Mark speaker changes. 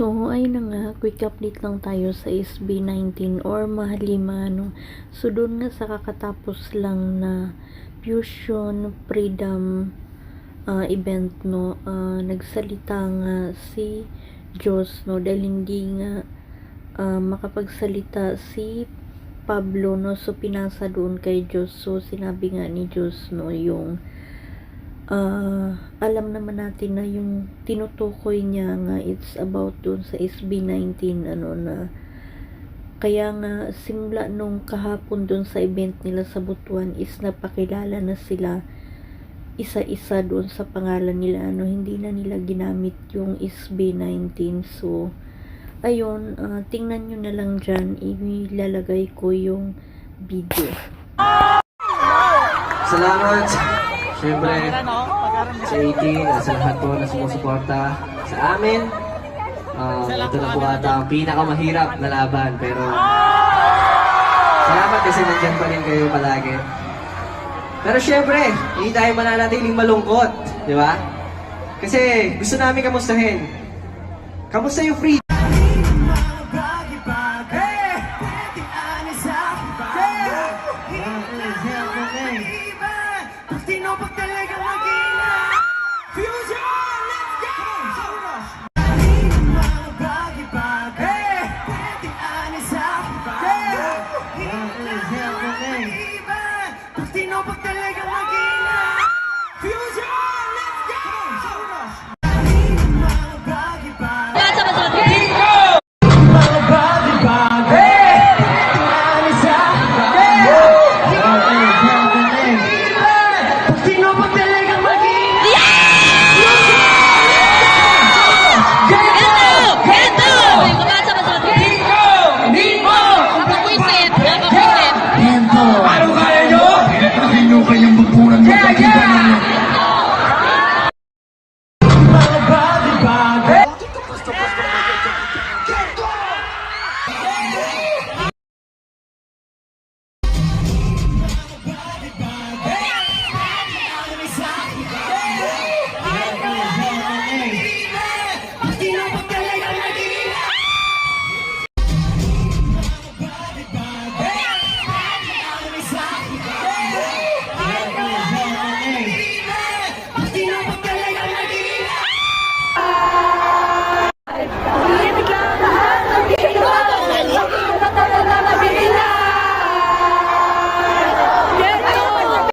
Speaker 1: So, ayun na nga, quick update lang tayo sa SB19 or Mahalima, no. So, doon nga sa kakatapos lang na Fusion Freedom ah, event, no, ah, nagsalita nga si Diyos, no, dahil hindi nga ah, makapagsalita si Pablo, no, so pinasa doon kay Diyos. So, sinabi nga ni Diyos, no, yung ah alam naman natin na yung tinutukoy niya nga it's about dun sa SB19 ano na kaya nga simula nung kahapon dun sa event nila sa Butuan is napakilala na sila isa-isa doon sa pangalan nila ano hindi na nila ginamit yung SB19 so ayun ah, tingnan nyo na lang dyan ilalagay ko yung video
Speaker 2: Salamat. Siyempre, sa 18 at sa lahat po na sumusuporta sa amin. Um, ito na po ata ang pinakamahirap na laban. Pero, salamat kasi nandyan pa rin kayo palagi. Pero siyempre, hindi tayo mananatiling malungkot. Di ba? Kasi gusto namin kamustahin. Kamusta yung free? Now, but